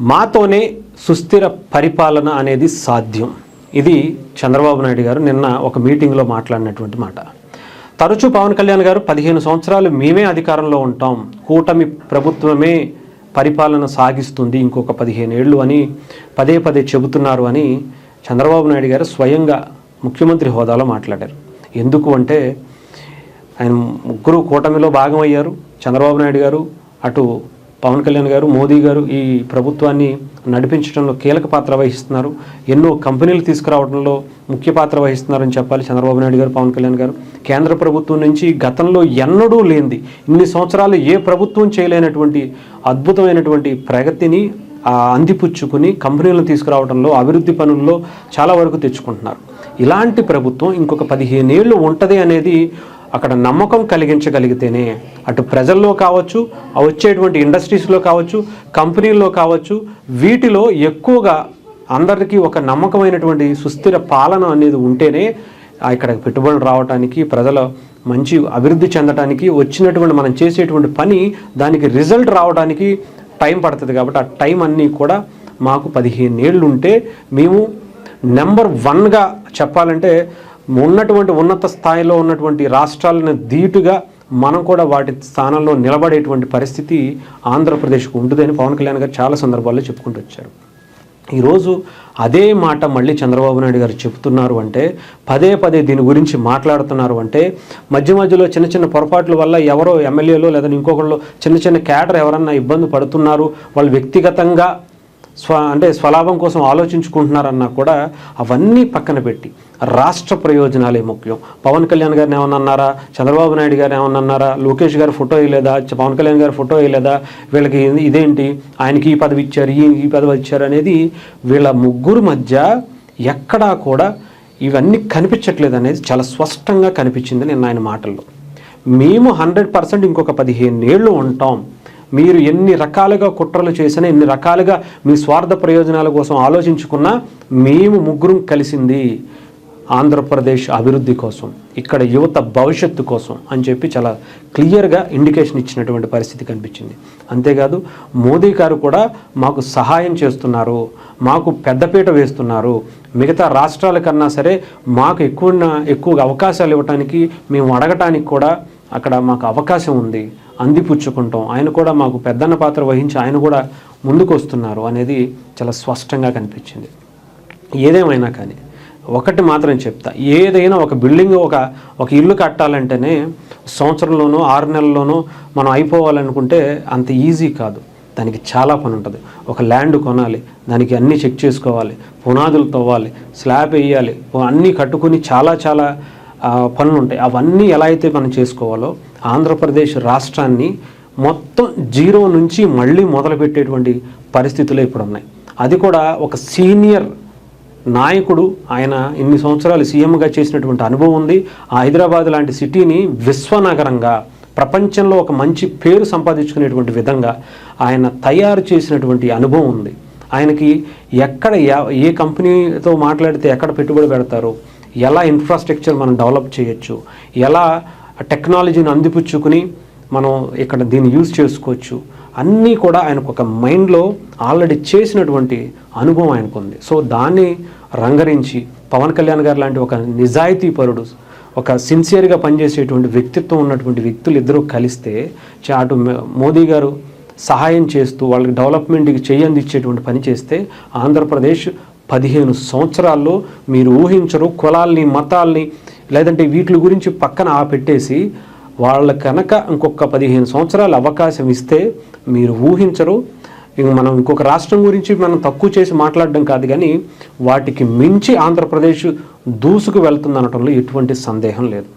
మాతోనే సుస్థిర పరిపాలన అనేది సాధ్యం. ఇది చంద్రబాబు నాయుడు గారు నిన్న ఒక మీటింగ్లో మాట్లాడినటువంటి మాట. తరచూ పవన్ కళ్యాణ్ గారు పదిహేను సంవత్సరాలు మేమే అధికారంలో ఉంటాం. కూటమి ప్రభుత్వమే పరిపాలన సాగిస్తుంది ఇంకొక పదిహేను ఏళ్ళు అని పదే పదే చెబుతున్నారు అని చంద్రబాబు నాయుడు గారు స్వయంగా ముఖ్యమంత్రి హోదాలో మాట్లాడారు. ఎందుకు అంటే ఆయన ముగ్గురు కూటమిలో భాగమయ్యారు. చంద్రబాబు నాయుడు గారు అటు పవన్ కళ్యాణ్ గారు మోదీ గారు ఈ ప్రభుత్వాన్ని నడిపించడంలో కీలక పాత్ర వహిస్తున్నారు. ఎన్నో కంపెనీలు తీసుకురావడంలో ముఖ్య పాత్ర వహిస్తున్నారని చెప్పాలి చంద్రబాబు నాయుడు గారు పవన్ కళ్యాణ్ గారు. కేంద్ర ప్రభుత్వం నుంచి గతంలో ఎన్నడూ లేనిది ఇన్ని సంవత్సరాలు ఏ ప్రభుత్వం చేయలేనటువంటి అద్భుతమైనటువంటి ప్రగతిని అందిపుచ్చుకుని కంపెనీలను తీసుకురావడంలో అభివృద్ధి పనుల్లో చాలా వరకు తెచ్చుకుంటున్నారు. ఇలాంటి ప్రభుత్వం ఇంకొక పదిహేనేళ్ళు ఉంటుంది అనేది అక్కడ నమ్మకం కలిగించగలిగితేనే అటు ప్రజల్లో కావచ్చు ఆ వచ్చేటువంటి ఇండస్ట్రీస్లో కావచ్చు కంపెనీల్లో కావచ్చు వీటిలో ఎక్కువగా అందరికీ ఒక నమ్మకమైనటువంటి సుస్థిర పాలన అనేది ఉంటేనే ఇక్కడ పెట్టుబడులు రావడానికి ప్రజల మంచి అభివృద్ధి చెందడానికి వచ్చినటువంటి మనం చేసేటువంటి పని దానికి రిజల్ట్ రావడానికి టైం పడుతుంది కాబట్టి ఆ టైం అన్నీ కూడా మాకు పదిహేను ఏళ్ళు ఉంటే మేము నెంబర్ వన్గా చెప్పాలంటే ఉన్నటువంటి ఉన్నత స్థాయిలో ఉన్నటువంటి రాష్ట్రాలను ధీటుగా మనం కూడా వాటి స్థానంలో నిలబడేటువంటి పరిస్థితి ఆంధ్రప్రదేశ్కు ఉంటుందని పవన్ కళ్యాణ్ గారు చాలా సందర్భాల్లో చెప్పుకుంటూ వచ్చారు. ఈరోజు అదే మాట మళ్ళీ చంద్రబాబు నాయుడు గారు చెప్తున్నారు అంటే పదే పదే దీని గురించి మాట్లాడుతున్నారు అంటే మధ్య మధ్యలో చిన్న చిన్న పొరపాట్ల వల్ల ఎవరో ఎమ్మెల్యేలో లేదా ఇంకొకళ్ళు చిన్న చిన్న క్యాడర్ ఎవరన్నా ఇబ్బంది పడుతున్నారు వాళ్ళు వ్యక్తిగతంగా స్వ అంటే స్వలాభం కోసం ఆలోచించుకుంటున్నారన్నా కూడా అవన్నీ పక్కన పెట్టి రాష్ట్ర ప్రయోజనాలే ముఖ్యం. పవన్ కళ్యాణ్ గారిని ఏమన్నా అన్నారా? చంద్రబాబు నాయుడు గారు ఏమన్నా అన్నారా? లోకేష్ గారు ఫోటో వేయలేదా? పవన్ కళ్యాణ్ గారు ఫోటో వేయలేదా? వీళ్ళకి ఇదేంటి? ఆయనకి ఈ పదవి ఇచ్చారు ఈ ఈ పదవి ఇచ్చారు అనేది వీళ్ళ ముగ్గురు మధ్య ఎక్కడా కూడా ఇవన్నీ కనిపించట్లేదు అనేది చాలా స్పష్టంగా కనిపించింది నిన్న ఆయన మాటల్లో. మేము హండ్రెడ్ పర్సెంట్ ఇంకొక పదిహేను ఏళ్ళు ఉంటాం. మీరు ఎన్ని రకాలుగా కుట్రలు చేసినా ఎన్ని రకాలుగా మీ స్వార్థ ప్రయోజనాల కోసం ఆలోచించుకున్నా మేము ముగ్గురం కలిసింది ఆంధ్రప్రదేశ్ అభివృద్ధి కోసం ఇక్కడ యువత భవిష్యత్తు కోసం అని చెప్పి చాలా క్లియర్గా ఇండికేషన్ ఇచ్చినటువంటి పరిస్థితి కనిపించింది. అంతేకాదు మోదీ గారు కూడా మాకు సహాయం చేస్తున్నారు మాకు పెద్దపీట వేస్తున్నారు. మిగతా రాష్ట్రాల కన్నా సరే మాకు ఎక్కువ ఎక్కువ అవకాశాలు ఇవ్వటానికి మేము అడగటానికి కూడా అక్కడ మాకు అవకాశం ఉంది. అందిపుచ్చుకుంటాం. ఆయన కూడా మాకు పెద్దన్న పాత్ర వహించి ఆయన కూడా ముందుకు వస్తున్నారు అనేది చాలా స్పష్టంగా కనిపించింది. ఏదేమైనా కానీ ఒకటి మాత్రం చెప్తా. ఏదైనా ఒక బిల్డింగ్ ఒక ఒక ఇల్లు కట్టాలంటేనే సంవత్సరంలోనూ ఆరు నెలల్లోనూ మనం అయిపోవాలనుకుంటే అంత ఈజీ కాదు. దానికి చాలా పని ఉంటుంది. ఒక ల్యాండ్ కొనాలి దానికి అన్నీ చెక్ చేసుకోవాలి పునాదులు తవ్వాలి స్లాబ్ వేయాలి అన్నీ కట్టుకుని చాలా చాలా పనులు ఉంటాయి అవన్నీ ఎలా అయితే మనం చేసుకోవాలో ఆంధ్రప్రదేశ్ రాష్ట్రాన్ని మొత్తం జీరో నుంచి మళ్ళీ మొదలుపెట్టేటువంటి పరిస్థితులు ఇప్పుడు ఉన్నాయి అది కూడా ఒక సీనియర్ నాయకుడు ఆయన ఇన్ని సంవత్సరాలు సీఎంగా చేసినటువంటి అనుభవం ఉంది. హైదరాబాద్ లాంటి సిటీని విశ్వనగరంగా ప్రపంచంలో ఒక మంచి పేరు సంపాదించుకునేటువంటి విధంగా ఆయన తయారు చేసినటువంటి అనుభవం ఉంది. ఆయనకి ఎక్కడ ఏ కంపెనీతో మాట్లాడితే ఎక్కడ పెట్టుబడి పెడతారు? ఎలా ఇన్ఫ్రాస్ట్రక్చర్ మనం డెవలప్ చేయొచ్చు ఎలా టెక్నాలజీని అందిపుచ్చుకుని మనం ఇక్కడ దీన్ని యూజ్ చేసుకోవచ్చు అన్నీ కూడా ఆయనకు ఒక మైండ్లో ఆల్రెడీ చేసినటువంటి అనుభవం ఆయనకు ఉంది. సో దాన్ని రంగరించి పవన్ కళ్యాణ్ గారు లాంటి ఒక నిజాయితీ పరుడు ఒక సిన్సియర్గా పనిచేసేటువంటి వ్యక్తిత్వం ఉన్నటువంటి వ్యక్తులు ఇద్దరూ కలిస్తే చా- అటు మోదీ గారు సహాయం చేస్తూ వాళ్ళకి డెవలప్మెంట్కి చేయందిచ్చేటువంటి పని చేస్తే ఆంధ్రప్రదేశ్ పదిహేను సంవత్సరాల్లో మీరు ఊహించరు కులాల్ని మతాల్ని లేదంటే వీటి గురించి పక్కన ఆ పెట్టేసి వాళ్ళ కనుక ఇంకొక పదిహేను సంవత్సరాలు అవకాశం ఇస్తే మీరు ఊహించరు. ఇంక మనం ఇంకొక రాష్ట్రం గురించి మనం తక్కువ చేసి మాట్లాడడం కాదు కానీ వాటికి మించి ఆంధ్రప్రదేశ్ దూసుకు వెళ్తుంది అనటంలో ఎటువంటి సందేహం లేదు.